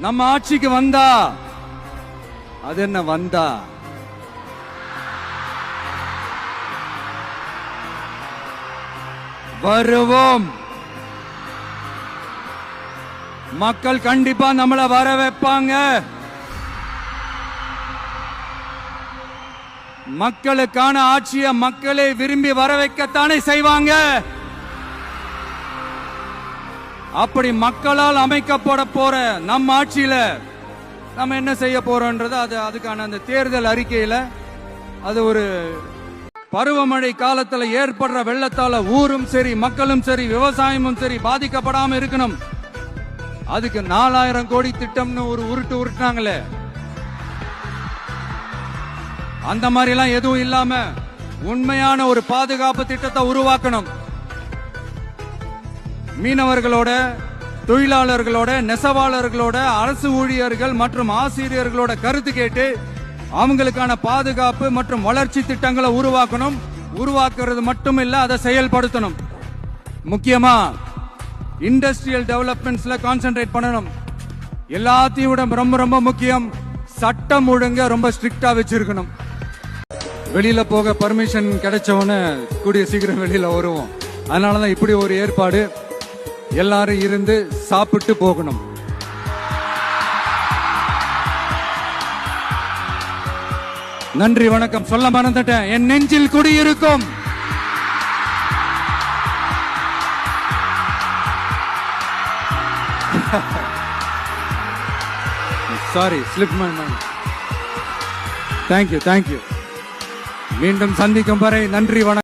நம்ம ஆட்சிக்கு வந்தா? அது என்ன வந்தா? வருவோம். மக்கள் கண்டிப்பா நம்மள வர வைப்பாங்க. மக்களுக்கான ஆட்சியை மக்களே விரும்பி வர வைக்கத்தானே செய்வாங்க. அப்படி மக்களால் அமைக்கப்பட போற நம்ம ஆட்சியில நம்ம என்ன செய்ய போறோன்றது அது அதுக்கான அந்த தேர்தல் அறிக்கையில அது ஒரு பருவமழை காலத்துல ஏற்படுற வெள்ளத்தால ஊரும் சரி மக்களும் சரி விவசாயமும் சரி பாதிக்கப்படாம இருக்கணும். அதுக்கு நாலாயிரம் கோடி திட்டம்னு ஒரு உருட்டு உருட்டினாங்களே. அந்த மாதிரி எல்லாம் எதுவும் இல்லாம உண்மையான ஒரு பாதுகாப்பு திட்டத்தை உருவாக்கணும். மீனவர்களோட தொழிலாளர்களோட நெசவாளர்களோட அரசு ஊழியர்கள் மற்றும் ஆசிரியர்களோட கருத்து கேட்டு அவங்களுக்கான பாதுகாப்பு மற்றும் வளர்ச்சி திட்டங்களை உருவாக்கணும். உருவாக்குறது மட்டும் இல்ல அதை செயல்படுத்தணும். முக்கியமா இண்டஸ்ட்ரியல் டெவலப்மெண்ட்ஸ்ல கான்சென்ட்ரேட் பண்ணணும். எல்லாத்தையும் விட ரொம்ப ரொம்ப முக்கியம் சட்டம் ஒழுங்க ரொம்ப ஸ்ட்ரிக்டா வச்சிருக்கணும். வெளியில போக பர்மிஷன் கிடைச்சவொன்னு கூடிய சீக்கிரம் வெளியில வருவோம். அதனாலதான் இப்படி ஒரு ஏற்பாடு. எல்லாரும் இருந்து சாப்பிட்டு போகணும். நன்றி வணக்கம். சொல்ல மறந்துட்டேன். என் நெஞ்சில் குடியிருக்கும். Sorry slip my mind thank you thank you மீண்டும் சந்திக்கும் வரை நன்றி வணக்கம்.